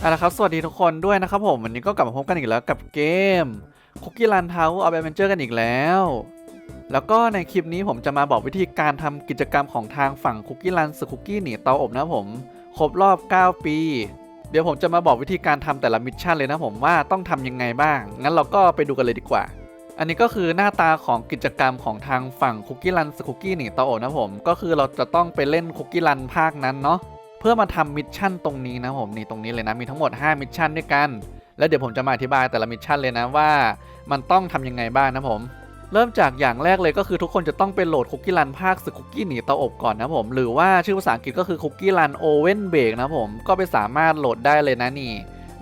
เอาละครับสวัสดีทุกคนด้วยนะครับผมวันนี้ก็กลับมาพบกันอีกแล้วกับเกม Cookie Run Tower of Adventure กันอีกแล้ว แล้วก็ในคลิปนี้ผมจะมาบอกวิธีการทำกิจกรรมของทางฝั่ง Cookie Run สึกคุกกี้หนีเตาอบนะครับผมครบรอบ 9 ปี เดี๋ยวผมจะมาบอกวิธีการทำแต่ละมิชชั่นเลยนะผมว่าต้องทำยังไงบ้าง งั้นเราก็ไปดูกันเลยดีกว่า อันนี้ก็คือหน้าตาของกิจกรรมของทางฝั่ง Cookie Run สึกคุกกี้หนีเตาอบนะผมก็คือเราจะต้องไปเล่น Cookie Run ภาคนั้นเนาะ เพื่อมาทำมิชชั่นตรงนี้นะผมนี่ตรงนี้เลยนะมีทั้งหมด 5 มิชชั่นด้วยกัน แล้วเดี๋ยวผมจะมาอธิบายแต่ละมิชชั่นเลยนะว่ามันต้องทำยังไงบ้างนะผม เริ่มจากอย่างแรกเลยก็คือทุกคนจะต้องไปโหลดคุกกี้รันภาคสึกคุกกี้หนีเตาอบก่อนนะผมหรือว่าชื่อภาษาอังกฤษก็คือคุกกี้รันโอเว่นเบรกนะผมก็ไปสามารถโหลดได้เลยนะนี่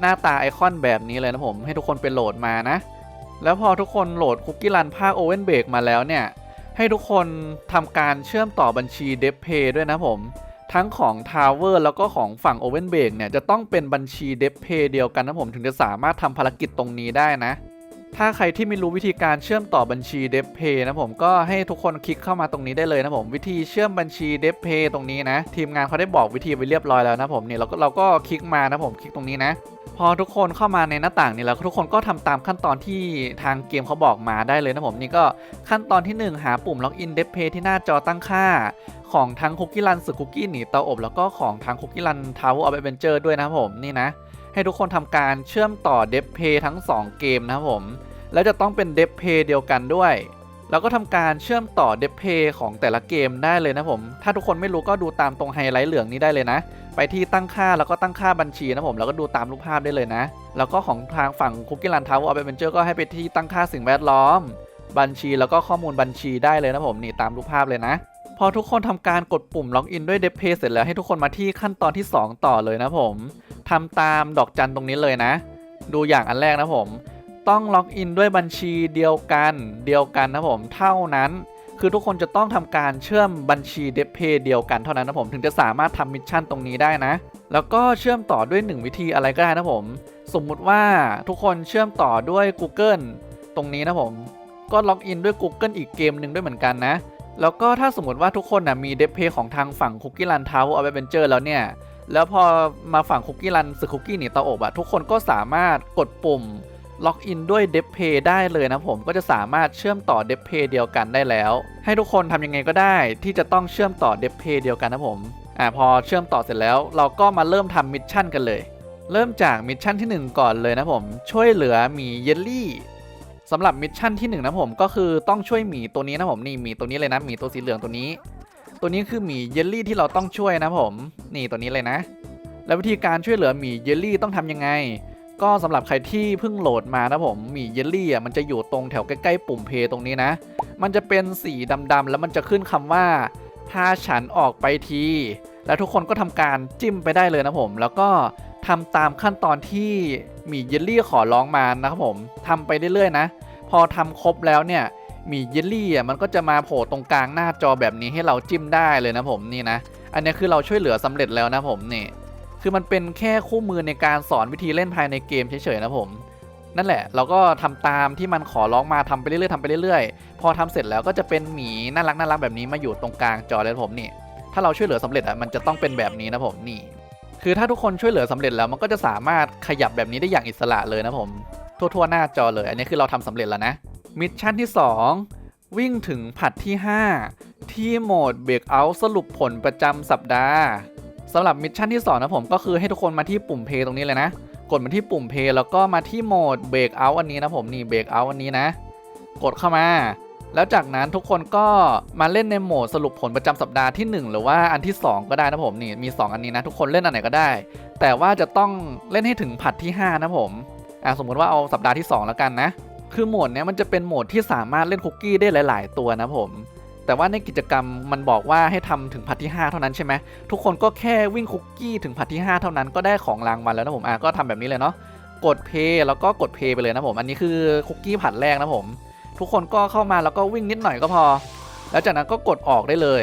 หน้าตาไอคอนแบบนี้เลยนะผมให้ทุกคนไปโหลดมานะ แล้วพอทุกคนโหลดคุกกี้รันภาคโอเว่นเบรกมาแล้วเนี่ยให้ทุกคนทำการเชื่อมต่อบัญชีเดฟเพย์ด้วยนะผม ทั้งของทาวเวอร์แล้วก็ของฝั่งโอเว่นเบกเนี่ยจะต้องเป็นบัญชี d e p Pay เดียวกันนะผมถึงจะสามารถทำภารกิจตรงนี้ได้นะ ถ้าใครที่ไม่รู้วิธีการเชื่อมต่อบัญชี d e p Pay นะผมก็ให้ทุกคนคลิกเข้ามาตรงนี้ได้เลยนะผมวิธีเชื่อมบัญชี d e p Pay ตรงนี้นะ ทีมงานเขาได้บอกวิธีไว้เรียบร้อยแล้วนะผมเนี่ยเราก็เราก็คลิกมานะผมคลิกตรงนี้นะ พอทุกคนเข้ามาในหน้าต่างนี้แล้วทุกคนก็ทำตามขั้นตอนที่ทางเกมเขาบอกมาได้เลยนะผมนี่ก็ขั้นตอนที่หนึ่งหาปุ่มล็อกอิน d e p Pay ที่หน้าจอตั้งค่า ของทั้งคุกกี้รันสึกคุกกี้หนีเตาอบแล้วก็ของทั้งคุกกี้รันทาวเวอร์ออฟเอเวนเจอร์ด้วยนะผมนี่นะ ให้ทุกคนทำการเชื่อมต่อเดฟเพย์ทั้ง 2 เกมนะผมแล้วจะต้องเป็นเดฟเพย์เดียวกันด้วย แล้วก็ทำการเชื่อมต่อเดฟเพย์ของแต่ละเกมได้เลยนะผม ถ้าทุกคนไม่รู้ก็ดูตามตรงไฮไลท์เหลืองนี้ได้เลยนะ ไปที่ตั้งค่าแล้วก็ตั้งค่าบัญชีนะผม แล้วก็ดูตามรูปภาพได้เลยนะ แล้วก็ของทางฝั่งคุกกี้รันทาวเวอร์อเอเวนเจอร์ก็ให้ไปที่ตั้งค่าสิ่งแวดล้อม บัญชีแล้วก็ข้อมูลบัญชีได้เลยนะผมนี่ตามรูปภาพเลยนะ พอทุกคนทำการกดปุ่มล็อกอินด้วย d e p Pay เสร็จแล้วให้ทุกคนมาที่ขั้นตอนที่ 2 ต่อเลยนะผมทำตามดอกจันตรงนี้เลยนะ ดูอย่างอันแรกนะผม ต้องล็อกอินด้วยบัญชีเดียวกันเดียวกันนะผมเท่านั้น คือทุกคนจะต้องทำการเชื่อมบัญชี d e p Pay เดียวกันเท่านั้นนะผมถึงจะสามารถทำมิชชั่นตรงนี้ได้นะ แล้วก็เชื่อมต่อด้วย 1 วิธีอะไรก็ได้นะผม สมมุติว่าทุกคนเชื่อมต่อด้วย Google ตรงนี้นะผมก็ล็อกอินด้วย Google อีกเกมหนึ่งด้วยเหมือนกันนะ แล้วก็ถ้าสมมติว่าทุกคนนะมีเดฟเพย์ของทางฝั่งคุกกี้รันทาวเวอร์ออฟเวนเจอร์แล้วเนี่ยแล้วพอมาฝั่งคุกกี้รันสึกคุกกี้หนีเตาอบอะทุกคนก็สามารถกดปุ่ม ล็อกอินด้วยเดฟเพย์ได้เลยนะผมก็จะสามารถเชื่อมต่อเดฟเพย์เดียวกันได้แล้ว ให้ทุกคนทำยังไงก็ได้ ที่จะต้องเชื่อมต่อเดฟเพย์เดียวกันนะผมอ่าพอเชื่อมต่อเสร็จแล้ว เราก็มาเริ่มทำมิชชั่นกันเลย เริ่มจากมิชชั่นที่หนึ่งก่อนเลยนะผมช่วยเหลือหมีเยลลี่สำหรับมิชชั่นที่1นงนะผมก็คือต้องช่วยหมีตัวนี้นะผมนี่หมีตัวนี้เลยนะหมีตัวสีเหลืองตัวนี้ ตัวนี้คือหมีเยลลี่ที่เราต้องช่วยนะผม นี่ตัวนี้เลยนะ แล้ววิธีการช่วยเหลือหมีเยลลี่ต้องทำยังไง ก็สำหรับใครที่เพิ่งโหลดมานะผมหมีเยลลี่อะมันจะอยู่ตรงแถวใกล้ๆปุ่มเพย์ตรงนี้นะ มันจะเป็นสีดำๆแล้วมันจะขึ้นคำว่าพาฉันออกไปที แล้วทุกคนก็ทำการจิ้มไปได้เลยนะผม แล้วก็ทำตามขั้นตอนที่หมีเยลลี่ขอร้องมานะครับผมทำไปเรื่อยๆนะ พอทำครบแล้วเนี่ยหมีเยลลี่อะมันก็จะมาโผล่ตรงกลางหน้าจอแบบนี้ให้เราจิ้มได้เลยนะผมนี่นะ อันนี้คือเราช่วยเหลือสำเร็จแล้วนะผมนี่ คือมันเป็นแค่คู่มือในการสอนวิธีเล่นภายในเกมเฉยๆนะผม นั่นแหละ เราก็ทำตามที่มันขอร้องมาทำไปเรื่อยๆทำไปเรื่อยๆ พอทำเสร็จแล้วก็จะเป็นหมีน่ารักน่ารักแบบนี้มาอยู่ตรงกลางจอเลยผมนี่ ถ้าเราช่วยเหลือสำเร็จอะมันจะต้องเป็นแบบนี้นะผมนี่ คือถ้าทุกคนช่วยเหลือสำเร็จแล้วมันก็จะสามารถขยับแบบนี้ได้อย่างอิสระเลยนะผม ทั่วๆหน้าจอเลย อันนี้คือเราทำสำเร็จแล้วนะ มิชชั่นที่ 2 วิ่งถึงผัดที่ 5 ที่โหมดเบรกเอาท์สรุปผลประจำสัปดาห์ สำหรับมิชชั่นที่2นะผมก็คือให้ทุกคนมาที่ปุ่มเพย์ตรงนี้เลยนะ กดมาที่ปุ่มเพย์แล้วก็มาที่โหมดเบรกเอาท์อันนี้นะผมนี่เบรกเอาท์อันนี้นะ กดเข้ามา แล้วจากนั้นทุกคนก็มาเล่นในโหมดสรุปผลประจำสัปดาห์ที่ 1 หรือว่าอันที่ 2 ก็ได้นะผมนี่มี 2 อันนี้นะ ทุกคนเล่นอันไหนก็ได้ แต่ว่าจะต้องเล่นให้ถึงผัดที่ 5 นะผมอะสมมุติว่าเอาสัปดาห์ที่ 2 แล้วกันนะ คือโหมดเนี้ยมันจะเป็นโหมดที่สามารถเล่นคุกกี้ได้หลาย ๆ ตัวนะผม แต่ว่าในกิจกรรมมันบอกว่าให้ทำถึงผัดที่ 5 เท่านั้นใช่ไหมทุกคนก็แค่วิ่งคุกกี้ถึงผัดที่ 5 เท่านั้นก็ได้ของรางวัลแล้วนะผมอะก็ทำแบบนี้เลยเนาะกดเพย์แล้วก็กดเพย์ไปเลยนะผม อันนี้คือคุกกี้ผัดแรกนะผม ทุกคนก็เข้ามาแล้วก็วิ่งนิดหน่อยก็พอ แล้วจากนั้นก็กดออกได้เลย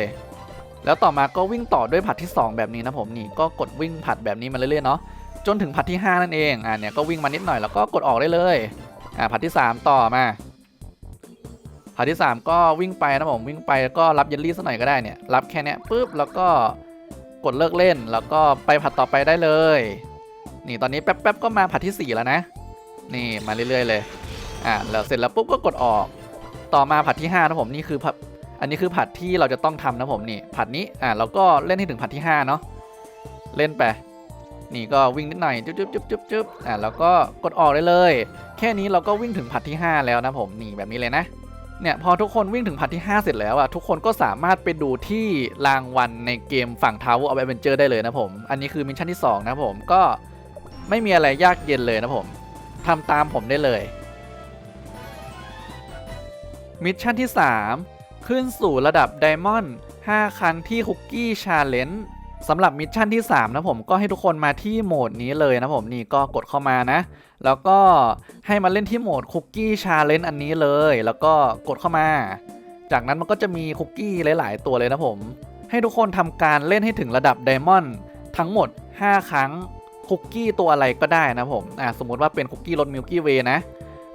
แล้วต่อมาก็วิ่งต่อด้วยผัดที่ 2 แบบนี้นะผมนี่ก็กดวิ่งผัดแบบนี้มาเรื่อยๆเนาะจนถึงผัดที่ 5 นั่นเองอ่าเนี่ยก็วิ่งมานิดหน่อยแล้วก็กดออกได้เลยอ่าผัดที่ 3 ต่อมา ผัดที่ 3 ก็วิ่งไปนะผมวิ่งไปแล้วก็รับเยลลี่สักหน่อยก็ได้เนี่ยรับแค่เนี้ยปุ๊บแล้วก็กดเลิกเล่น แล้วก็ไปผัดต่อไปได้เลย นี่ตอนนี้แป๊บๆก็มาผัดที่ 4 แล้วนะ นี่มาเรื่อยๆเลยอะแล้วเสร็จแล้วปุ๊บก็กดออก ต่อมาผัดที่5นะผมนี่คือผัดอันนี้คือผัดที่เราจะต้องทำนะผมนี่ผัดนี้อะเราก็เล่นให้ถึงผัดที่5เนาะเล่นไปนี่ก็วิ่งนิดหน่อยจุ๊บจุ๊บจุ๊บจุ๊บจุ๊บอะแล้วก็กดออกได้เลย แค่นี้เราก็วิ่งถึงผัดที่ 5 แล้วนะผมนี่แบบนี้เลยนะ เนี่ยพอทุกคนวิ่งถึงผัดที่ 5 เสร็จแล้วอะทุกคนก็สามารถไปดูที่รางวัลในเกมฝั่ง Tower of Adventure ได้เลยนะผม อันนี้คือมิชชั่นที่ 2 นะผมก็ไม่มีอะไรยากเย็นเลยนะผมทำตามผมได้เลยมิชชั่นที่ 3 ขึ้นสู่ระดับไดมอนด์5ครั้งที่คุกกี้ชาเลนจ์ สำหรับมิชชั่นที่ 3 นะผมก็ให้ทุกคนมาที่โหมดนี้เลยนะผมนี่ก็กดเข้ามานะ แล้วก็ให้มาเล่นที่โหมดคุกกี้ชาเลนจ์อันนี้เลย แล้วก็กดเข้ามา จากนั้นมันก็จะมีคุกกี้หลาย ๆ ตัวเลยนะผม ให้ทุกคนทำการเล่นให้ถึงระดับไดมอนด์ทั้งหมด 5 ครั้งคุกกี้ตัวอะไรก็ได้นะผมอ่าสมมติว่าเป็นคุกกี้รสมิลกี้เวย์นะ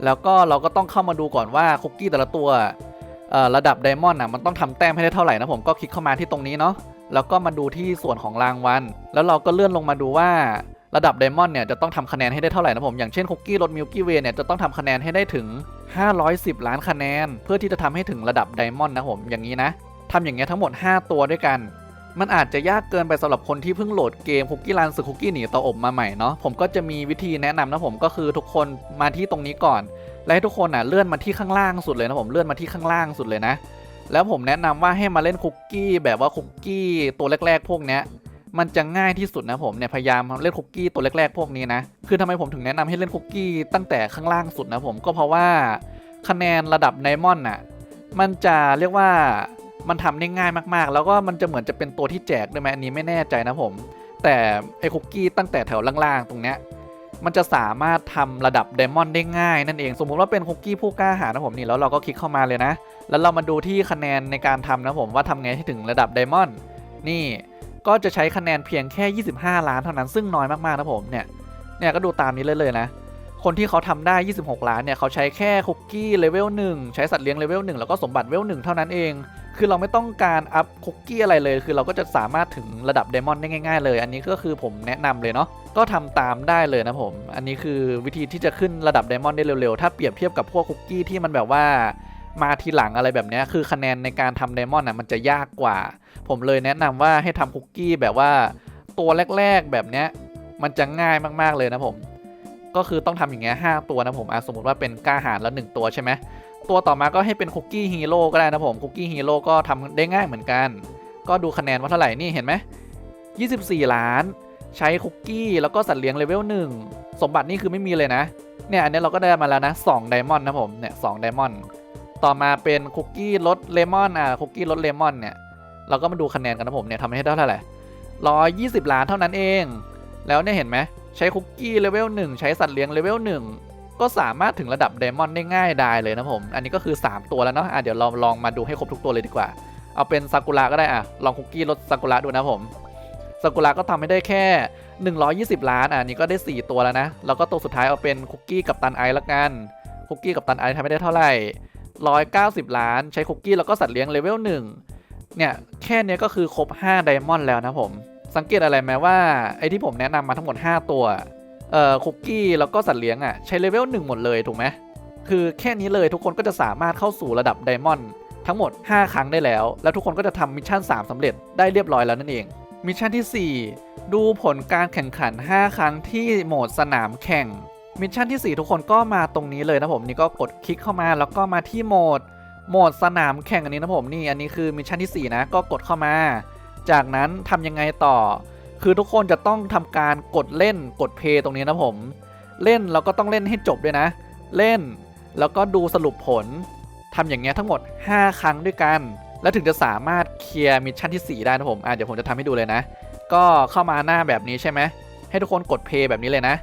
แล้วก็เราก็ต้องเข้ามาดูก่อนว่าคุกกี้แต่ละตัวระดับไดมอนด์อะมันต้องทำแต้มให้ได้เท่าไหร่นะผมก็คลิกเข้ามาที่ตรงนี้เนาะ แล้วก็มาดูที่ส่วนของรางวัล แล้วเราก็เลื่อนลงมาดูว่าระดับไดมอนด์เนี่ยจะต้องทำคะแนนให้ได้เท่าไหร่นะผม อย่างเช่นคุกกี้รสมิลกี้เวย์เนี่ยจะต้องทำคะแนนให้ได้ถึง 510 ล้านคะแนน เพื่อที่จะทำให้ถึงระดับไดมอนด์นะผม อย่างนี้นะทำอย่างเงี้ยทั้งหมด 5 ตัวด้วยกัน มันอาจจะยากเกินไปสำหรับคนที่เพิ่งโหลดเกมคุกกี้รันสึกคุกกี้หนีเตาอบมาใหม่เนาะ ผมก็จะมีวิธีแนะนำนะผมก็คือทุกคนมาที่ตรงนี้ก่อน และให้ทุกคนอะเลื่อนมาที่ข้างล่างสุดเลยนะผม เลื่อนมาที่ข้างล่างสุดเลยนะ แล้วผมแนะนำว่าให้มาเล่นคุกกี้แบบว่าคุกกี้ตัวแรก ๆ พวกเนี้ยมันจะง่ายที่สุดนะผมเนี่ยพยายามเล่นคุกกี้ตัวแรกๆพวกนี้นะคือทำไมผมถึงแนะนำให้เล่นคุกกี้ตั้งแต่ข้างล่างสุดนะผมก็เพราะว่าคะแนนระดับไดมอนด์น่ะมันจะเรียกว่ามันทำได้ง่ายมากๆ แล้วก็มันจะเหมือนจะเป็นตัวที่แจกด้วยไหมอันนี้ไม่แน่ใจนะผม แต่ไอ้คุกกี้ตั้งแต่แถวล่างๆตรงเนี้ย มันจะสามารถทำระดับไดมอนด์ได้ง่ายนั่นเอง สมมุติว่าเป็นคุกกี้ผู้กล้าหาญนะผมนี่แล้วเราก็คลิกเข้ามาเลยนะ แล้วเรามาดูที่คะแนนในการทำนะผมว่าทำไงให้ถึงระดับไดมอนด์นี่ก็จะใช้คะแนนเพียงแค่ 25 ล้านเท่านั้นซึ่งน้อยมากๆนะผมเนี่ยเนี่ยก็ดูตามนี้เลยเลยนะ คนที่เขาทำได้ 26 ล้านเนี่ยเขาใช้แค่คุกกี้เลเวล1ใช้สัตว์เลี้ยงเลเวล1แล้วก็สมบัติเลเวล1เท่านั้นเอง คือเราไม่ต้องการอัพคุกกี้อะไรเลย คือเราก็จะสามารถถึงระดับไดมอนได้ง่าย ๆ เลย อันนี้ก็คือผมแนะนำเลยเนาะก็ทำตามได้เลยนะผม อันนี้คือวิธีที่จะขึ้นระดับไดมอนด์ได้เร็วๆ ถ้าเปรียบเทียบกับพวกคุกกี้ที่มันแบบว่ามาทีหลังอะไรแบบนี้คือคะแนนในการทำไดมอนด์อะมันจะยากกว่า ผมเลยแนะนำว่าให้ทำคุกกี้แบบว่าตัวแรกๆแบบนี้มันจะง่ายมากๆเลยนะผม ก็คือต้องทำอย่างเงี้ยห้าตัวนะผมสมมติว่าเป็นกล้าหาญแล้วหนึ่งตัวใช่ไหม ตัวต่อมาก็ให้เป็นคุกกี้ฮีโร่ก็ได้นะผมคุกกี้ฮีโร่ก็ทำได้ง่ายเหมือนกัน ก็ดูคะแนนว่าเท่าไหร่นี่เห็นไหม24 ล้าน ใช้คุกกี้แล้วก็สัตว์เลี้ยงเลเวล1สมบัตินี่คือไม่มีเลยนะ เนี่ยอันนี้เราก็ได้มาแล้วนะ2ไดมอนด์นะผมเนี่ยสไดมอนด์ต่อมาเป็นคุกกี้รสเลมอนอะคุกกี้รสเลมอนเนี่ยเราก็มาดูคะแนนกันนะผมเนี่ยทำให้ได้เท่าไหร่ร้อยยี่สิบล้านเท่านั้นเอง แล้วเนี่ยเห็นไหมใช้คุกกี้เลเวล1ใช้สัตว์เลี้ยงเลเวล1 ก็สามารถถึงระดับไดมอนด์ได้ง่ายดายเลยนะผม อันนี้ก็คือ 3 ตัวแล้วเนาะอะเดี๋ยวเราลองมาดูให้ครบทุกตัวเลยดีกว่า เอาเป็นซากุระก็ได้อะลองคุกกี้รสซากุระดูนะผมซากุระก็ทำให้ได้แค่ 120 ล้านอะนี่ก็ได้ 4 ตัวแล้วนะ แล้วก็ตัวสุดท้ายเอาเป็นคุกกี้กับตันไอละกัน คุกกี้กับตันไอทำให้ได้เท่าไหร่190 ล้าน ใช้คุกกี้แล้วก็สัตว์เลี้ยงเลเวล1เนี่ยแค่เนี้ยก็คือครบ5ไดมอนด์แล้วนะผม สังเกตอะไรไหมว่าไอที่ผมแนะนำมาทั้งหมด 5 ตัว เอ่อคุกกี้แล้วก็สัตว์เลี้ยงอะใช้เลเวล1หมดเลยถูกไหมคือแค่นี้เลยทุกคนก็จะสามารถเข้าสู่ระดับไดมอนด์ทั้งหมด 5 ครั้งได้แล้ว แล้วทุกคนก็จะทำมิชชั่น 3สำเร็จได้เรียบร้อยแล้วนั่นเอง มิชชั่นที่ 4 ดูผลการแข่งขัน 5 ครั้งที่โหมดสนามแข่ง มิชชั่นที่ 4 ทุกคนก็มาตรงนี้เลยนะผมนี่ก็กดคลิกเข้ามาแล้วก็มาที่โหมดโหมดสนามแข่งอันนี้นะผมนี่อันนี้คือมิชชั่นที่ 4 นะก็กดเข้ามา จากนั้นทำยังไงต่อ คือทุกคนจะต้องทำการกดเล่นกดเพย์ตรงนี้นะผม เล่นแล้วก็ต้องเล่นให้จบด้วยนะ เล่นแล้วก็ดูสรุปผลทำอย่างเงี้ยทั้งหมด 5 ครั้งด้วยกัน แล้วถึงจะสามารถเคลียร์มิชชั่นที่ 4 ได้นะผมอะเดี๋ยวผมจะทำให้ดูเลยนะ ก็เข้ามาหน้าแบบนี้ใช่ไหมให้ทุกคนกดเพย์แบบนี้เลยนะ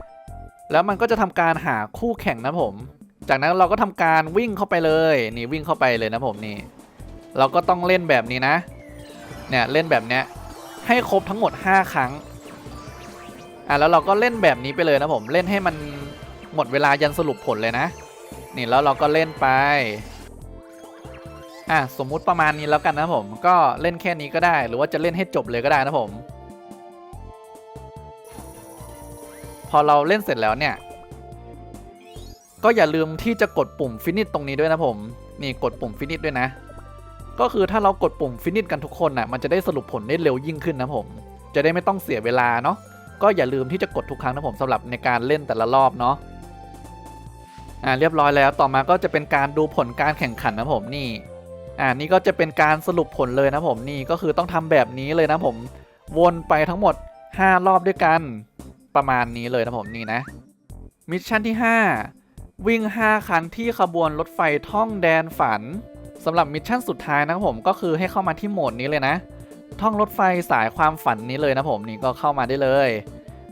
แล้วมันก็จะทำการหาคู่แข่งนะผม จากนั้นเราก็ทำการวิ่งเข้าไปเลยนี่วิ่งเข้าไปเลยนะผมนี่ เราก็ต้องเล่นแบบนี้นะ เนี่ยเล่นแบบเนี้ย ให้ครบทั้งหมด 5 ครั้ง อะแล้วเราก็เล่นแบบนี้ไปเลยนะผมเล่นให้มันหมดเวลายันสรุปผลเลยนะ นี่แล้วเราก็เล่นไปอะสมมุติประมาณนี้แล้วกันนะผม ก็เล่นแค่นี้ก็ได้ หรือว่าจะเล่นให้จบเลยก็ได้นะผม พอเราเล่นเสร็จแล้วเนี่ย ก็อย่าลืมที่จะกดปุ่มฟินิชตรงนี้ด้วยนะผม นี่กดปุ่มฟินิชด้วยนะ ก็คือถ้าเรากดปุ่มฟินิชกันทุกคนน่ะมันจะได้สรุปผลได้เร็วยิ่งขึ้นนะผม จะได้ไม่ต้องเสียเวลาเนาะก็อย่าลืมที่จะกดทุกครั้งนะผมสำหรับในการเล่นแต่ละรอบเนาะอ่าเรียบร้อยแล้วต่อมาก็จะเป็นการดูผลการแข่งขันนะผมนี่อ่านี่ก็จะเป็นการสรุปผลเลยนะผมนี่ก็คือต้องทำแบบนี้เลยนะผม วนไปทั้งหมด 5 รอบด้วยกันประมาณนี้เลยนะผมนี่นะมิชชั่นที่ 5 วิ่ง 5 ครั้งที่ขบวนรถไฟท่องแดนฝัน สำหรับมิชชั่นสุดท้ายนะครับผมก็คือให้เข้ามาที่โหมดนี้เลยนะ ท่องรถไฟสายความฝันนี้เลยนะผมนี่ก็เข้ามาได้เลย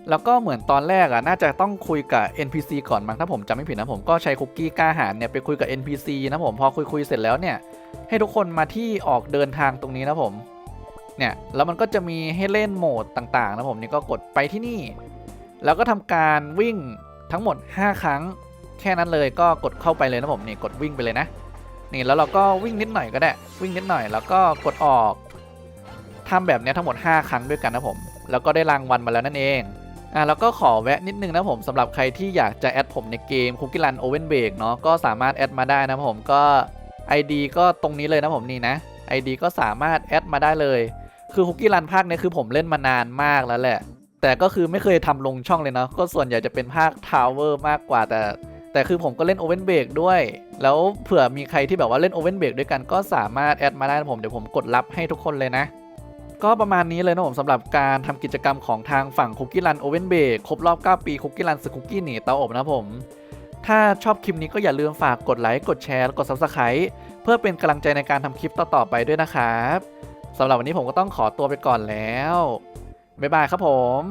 แล้วก็เหมือนตอนแรกอะน่าจะต้องคุยกับ NPC ก่อนมั้งถ้าผมจำไม่ผิดนะผมก็ใช้คุกกี้กล้าหารเนี่ยไปคุยกับ NPC นะผมพอคุยคุยเสร็จแล้วเนี่ย ให้ทุกคนมาที่ออกเดินทางตรงนี้นะผมเนี่ยแล้วมันก็จะมีให้เล่นโหมดต่างๆนะผมนี่ก็กดไปที่นี่ แล้วก็ทำการวิ่งทั้งหมด 5 ครั้ง แค่นั้นเลยก็กดเข้าไปเลยนะผมนี่กดวิ่งไปเลยนะ นี่แล้วเราก็วิ่งนิดหน่อยก็ได้ วิ่งนิดหน่อยแล้วก็กดออกทำแบบนี้ทั้งหมด 5 ครั้งด้วยกันนะผม แล้วก็ได้รางวัลมาแล้วนั่นเองอะแล้วก็ขอแวะนิดนึงนะผมสำหรับใครที่อยากจะแอดผมในเกมคุกกี้รันโอเวนเบรกเนาะก็สามารถแอดมาได้นะผมก็ ID ก็ตรงนี้เลยนะผมนี่นะ ID ก็สามารถแอดมาได้เลย คือคุกกี้รันภาคนี้คือผมเล่นมานานมากแล้วแหละ แต่ก็คือไม่เคยทำลงช่องเลยเนาะก็ส่วนใหญ่จะเป็นภาคทาวเวอร์มากกว่าแต่ แต่คือผมก็เล่นโอเวนเบรกด้วย แล้วเผื่อมีใครที่แบบว่าเล่นโอเวนเบรกด้วยกันก็สามารถแอดมาได้นะผมเดี๋ยวผมกดรับให้ทุกคนเลยนะ ก็ประมาณนี้เลยนะผมสำหรับการทำกิจกรรมของทางฝั่งคุกกี้รันโอเวนเบรกครบรอบ 9 ปีคุกกี้รันสคุกกี้หนีเตาอบนะผม ถ้าชอบคลิปนี้ก็อย่าลืมฝากกดไลค์กดแชร์และกด Subscribe เพื่อเป็นกำลังใจในการทำคลิปต่อๆไปด้วยนะครับสำหรับวันนี้ผมก็ต้องขอตัวไปก่อนแล้วบ๊ายบายครับผม